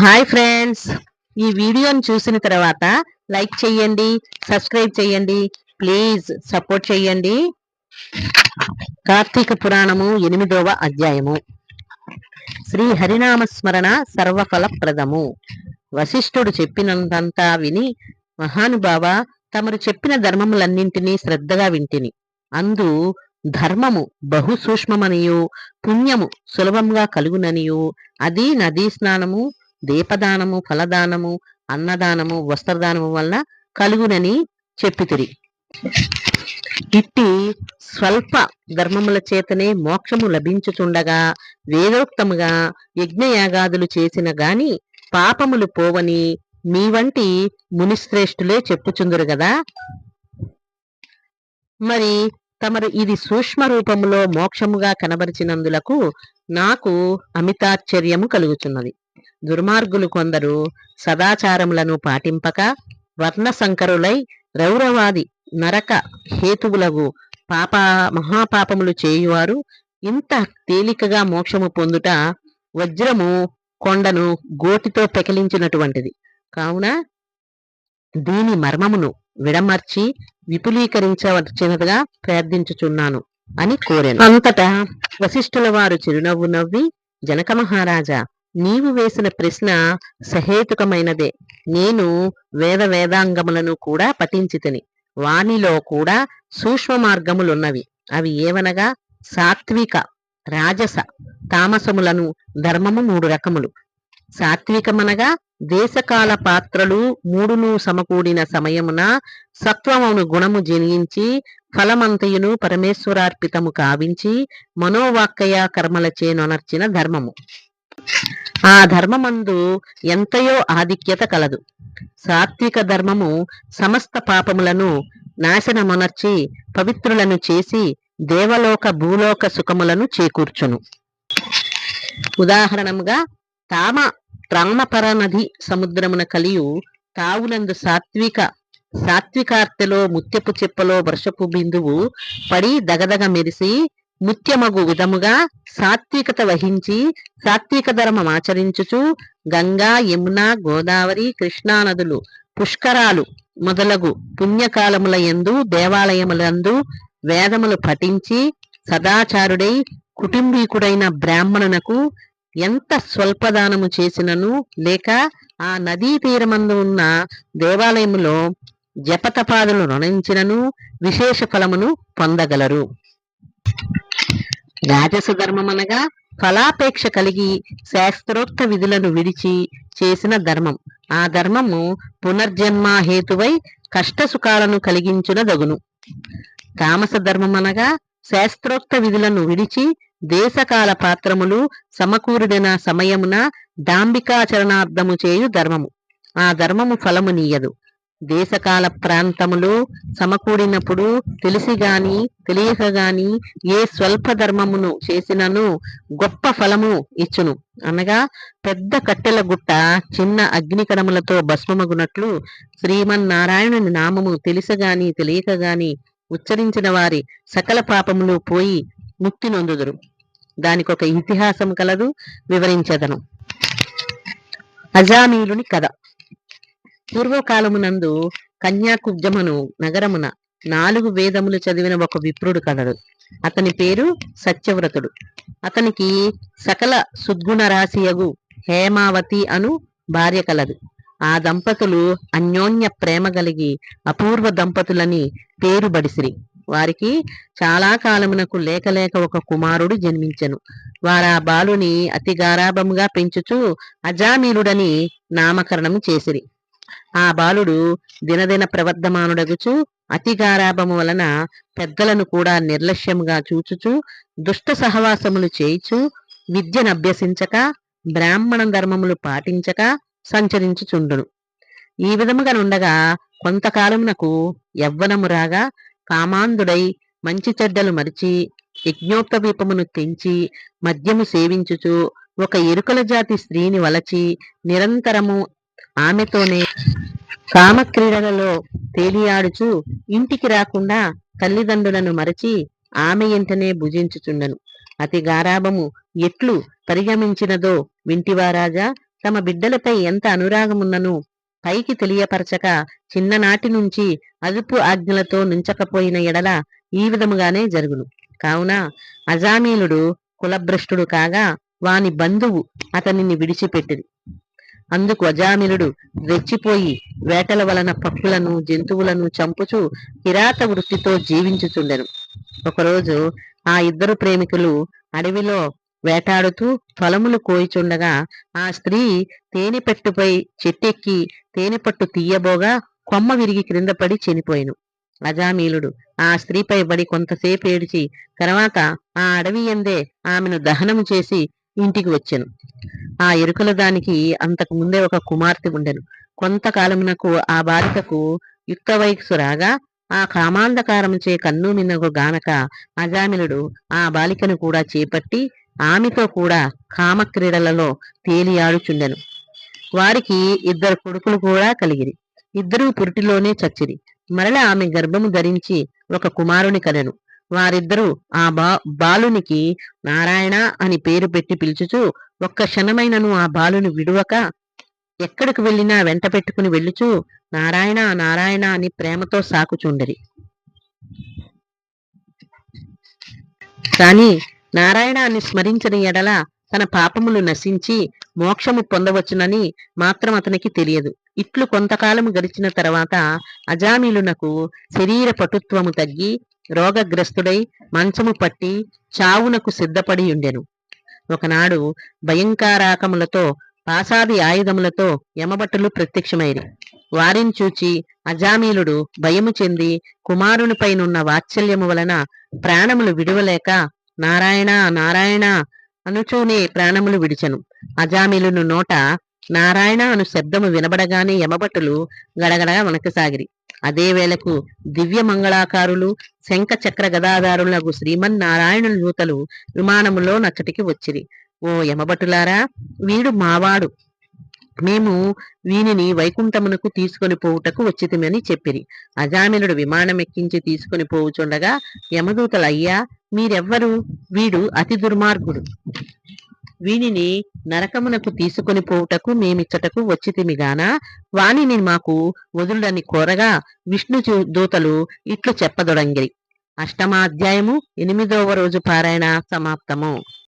Hi friends. ఈ వీడియోని చూసిన తర్వాత లైక్ చేయండి సబ్స్క్రైబ్ చేయండి ప్లీజ్ సపోర్ట్ చేయండి కార్తీక పురాణము ఎనిమిదవ అధ్యాయము. శ్రీ హరినామ స్మరణ సర్వఫలప్రదము. వశిష్ఠుడు చెప్పినంతంతా విని మహానుభావ తమరు చెప్పిన ధర్మములన్నింటినీ శ్రద్ధగా వింటిని. అందు ధర్మము బహు సూక్ష్మమనియు పుణ్యము సులభంగా కలుగుననియు అది నదీ స్నానము దీపదానము ఫలదానము అన్నదానము వస్త్రదానము వలన కలుగునని చెప్పితిరి. ఇట్టి స్వల్ప ధర్మముల చేతనే మోక్షము లభించుచుండగా వేదోక్తముగా యజ్ఞయాగాదులు చేసిన గాని పాపములు పోవని మీ వంటి మునిశ్రేష్ఠులే చెప్పుచుందురు గదా. మరి తమరు ఇది సూక్ష్మ రూపములో మోక్షముగా కనబరిచినందులకు నాకు అమితాశ్చర్యము కలుగుచున్నది. దుర్మార్గులు కొందరు సదాచారములను పాటింపక వర్ణ సంకరులై రౌరవాది నరక హేతువులగు పాప మహాపాపములు చేయువారు ఇంత తేలికగా మోక్షము పొందుట వజ్రము కొండను గోటితో పెకిలించినటువంటిది. కావున దీని మర్మమును విడమర్చి విపులీకరించవలసినదిగా ప్రార్థించుచున్నాను అని కోరాను. అంతటా వశిష్ఠుల వారు చిరునవ్వు నవ్వి జనక మహారాజా నీవు వేసిన ప్రశ్న సహేతుకమైనదే. నేను వేద వేదాంగములను కూడా పఠించితిని. వానిలో కూడా సూక్ష్మ మార్గములున్నవి. అవి ఏవనగా? సాత్విక రాజస తామసములను ధర్మము మూడు రకములు. సాత్వికమనగా? దేశకాల పాత్రలు మూడును సమకూడిన సమయమున సత్వమును గుణము జనించి ఫలమంతయును పరమేశ్వరార్పితము కావించి మనోవాక్కయ కర్మలచే నొనర్చిన ధర్మము. ఆ ధర్మమందు ఎంతయో ఆధిక్యత కలదు. సాత్విక ధర్మము సమస్త పాపములను నాశనమునర్చి పవిత్రులను చేసి దేవలోక భూలోక సుఖములను చేకూర్చును. ఉదాహరణముగా తామ త్రామపర నది సముద్రమున కలియు తావునందు సాత్విక సాత్వికార్తెలో ముత్యపు చెప్పలో వర్షపు బిందువు పడి దగదగ మెరిసి ముత్యమగు విధముగా సాత్వికత వహించి సాత్విక ధర్మం ఆచరించుచు గంగా యమున గోదావరి కృష్ణా నదులు పుష్కరాలు మొదలగు పుణ్యకాలముల యందు దేవాలయములందు వేదములు పఠించి సదాచారుడై కుటుంబీకుడైన బ్రాహ్మణునకు ఎంత స్వల్పదానము చేసినను లేక ఆ నదీ తీరమందు ఉన్న దేవాలయములో జపతపాదులు రుణించినను విశేష ఫలమును పొందగలరు. రాజస ధర్మమనగా ఫలాపేక్ష కలిగి శాస్త్రోక్త విధులను విడిచి చేసిన ధర్మం. ఆ ధర్మము పునర్జన్మ హేతువై కష్టసుఖాలను కలిగించునదగును. తామస ధర్మమనగా శాస్త్రోక్త విధులను విడిచి దేశకాల పాత్రములు సమకూరుడిన సమయమున దాంబికాచరణార్థము చేయు ధర్మము. ఆ ధర్మము ఫలము నీయదు. దేశకాల ప్రాంతములు సమకూడినప్పుడు తెలిసి గాని తెలియక గాని ఏ స్వల్ప ధర్మమును చేసినను గొప్ప ఫలము ఇచ్చును. అనగా పెద్ద కట్టెల గుట్ట చిన్న అగ్నికరములతో భస్మమగునట్లు శ్రీమన్నారాయణుని నామము తెలిసగాని తెలియక గాని ఉచ్చరించిన వారి సకల పాపములు పోయి ముక్తి నొందుదురు. దానికొక ఇతిహాసం కలదు వివరించదను. అజామీలుని కథ. పూర్వకాలమునందు కన్యాకుబ్జమును నగరమున నాలుగు వేదములు చదివిన ఒక విప్రుడు కలడు. అతని పేరు సత్యవ్రతుడు. అతనికి సకల సుద్గుణ రాశియగు హేమావతి అను భార్య కలదు. ఆ దంపతులు అన్యోన్య ప్రేమ కలిగి అపూర్వ దంపతులని పేరు బడిసిరి. వారికి చాలా కాలమునకు లేక లేక ఒక కుమారుడు జన్మించెను. వారా బాలుని అతి గారాభముగా పెంచుచూ అజామీలుడని నామకరణం చేసిరి. ఆ బాలుడు దినదిన ప్రవర్ధమానుడగుచు అతి గారాభము వలన పెద్దలను కూడా నిర్లక్ష్యముగా చూచుచు దుష్ట సహవాసములు చేయిచు విద్యను అభ్యసించక బ్రాహ్మణ ధర్మములు పాటించక సంచరించుచుండును. ఈ విధముగా నుండగా కొంతకాలమునకు యవ్వనము రాగా కామాంధుడై మంచి చెడ్డలు మరిచి యజ్ఞోపవీపమును తెంచి మద్యము సేవించుచు ఒక ఎరుకల జాతి స్త్రీని వలచి నిరంతరము ఆమెతోనే కామక్రీడలలో తేలియాడుచు ఇంటికి రాకుండా తల్లిదండ్రులను మరచి ఆమె ఎంటనే భుజించుచుండను. అతి గారాభము ఎట్లు పరిగమించినదో వింటివారాజా తమ బిడ్డలపై ఎంత అనురాగమున్నను పైకి తెలియపరచక చిన్ననాటి నుంచి అదుపు ఆజ్ఞలతో నుంచకపోయిన ఎడల ఈ విధముగానే జరుగును. కావున అజామీలుడు కులభ్రష్టుడు కాగా వాని బంధువు అతనిని విడిచిపెట్టింది అందుకు అజామిలుడు రెచ్చిపోయి వేటల వలన పక్షులను జంతువులను చంపుచూ కిరాత వృత్తితో జీవించుచుండెను. ఒకరోజు ఆ ఇద్దరు ప్రేమికులు అడవిలో వేటాడుతూ ఫలములు కోయిచుండగా ఆ స్త్రీ తేనెపెట్టుపై చెట్టెక్కి తేనెపట్టు తీయబోగా కొమ్మ విరిగి క్రింద పడి చనిపోయిను. అజామీలుడు ఆ స్త్రీపై బడి కొంతసేపు ఏడిచి తర్వాత ఆ అడవి ఎందే ఆమెను దహనము చేసి ఇంటికి వచ్చాను. ఆ ఎరుకల దానికి అంతకు ముందే ఒక కుమార్తె ఉండెను. కొంతకాలమునకు ఆ బాలికకు యుక్త వయస్సు రాగా ఆ కామాంధకారముచే కన్ను మిన్నకు గానక అజామిలుడు ఆ బాలికను కూడా చేపట్టి ఆమెతో కూడా కామక్రీడలలో తేలియాడుచుండెను. వారికి ఇద్దరు కొడుకులు కూడా కలిగిరి. ఇద్దరూ పురిటిలోనే చచ్చిరి. మరల ఆమె గర్భము ధరించి ఒక కుమారుని కలెను వారిద్దరూ ఆ బా బాలునికి నారాయణ అని పేరు పెట్టి పిలుచుచు ఒక్క క్షణమైనను ఆ బాలుని విడువక ఎక్కడికి వెళ్ళినా వెంట పెట్టుకుని వెళ్ళుచు నారాయణ నారాయణ అని ప్రేమతో సాకుచుండరి. కాని నారాయణ అని స్మరించిన ఎడల తన పాపములు నశించి మోక్షము పొందవచ్చునని మాత్రం అతనికి తెలియదు. ఇట్లు కొంతకాలము గడిచిన తర్వాత అజామిలునకు శరీర పటుత్వము తగ్గి రోగగ్రస్తుడై మంచము పట్టి చావునకు సిద్ధపడి ఉండెను. ఒకనాడు భయంకారాకములతో పాసాది ఆయుధములతో యమభటులు ప్రత్యక్షమైరి. వారిని చూచి అజామీలుడు భయము చెంది కుమారునిపైనున్న వాత్సల్యము వలన ప్రాణములు విడువలేక నారాయణ నారాయణ అనుచూనే ప్రాణములు విడిచెను. అజామిలును నోట నారాయణ అను శబ్దము వినబడగానే యమభటులు గడగడగా వణకసాగిరి. అదే వేళకు దివ్య మంగళాకారులు శంఖ చక్ర గదాదారులకు శ్రీమన్నారాయణుల దూతలు విమానములో నచ్చటికి వచ్చిరి. ఓ యమభటులారా వీడు మావాడు. మేము వీనిని వైకుంఠమునకు తీసుకొని పోవుటకు వచ్చితిమని చెప్పిరి. అజామినుడు విమానం ఎక్కించి తీసుకొని పోవుచుండగా యమదూతలు అయ్యా మీరెవ్వరు? వీడు అతి దుర్మార్గుడు. వీనిని నరకమునకు తీసుకొని పోవుటకు మేమిచ్చటకు వచ్చితిమిగాన వాణిని మాకు వదులుడని కోరగా విష్ణు దూతలు ఇట్లు చెప్పదొడంగిరి. అష్టమాధ్యాయము ఎనిమిదవ రోజు పారాయణ సమాప్తము.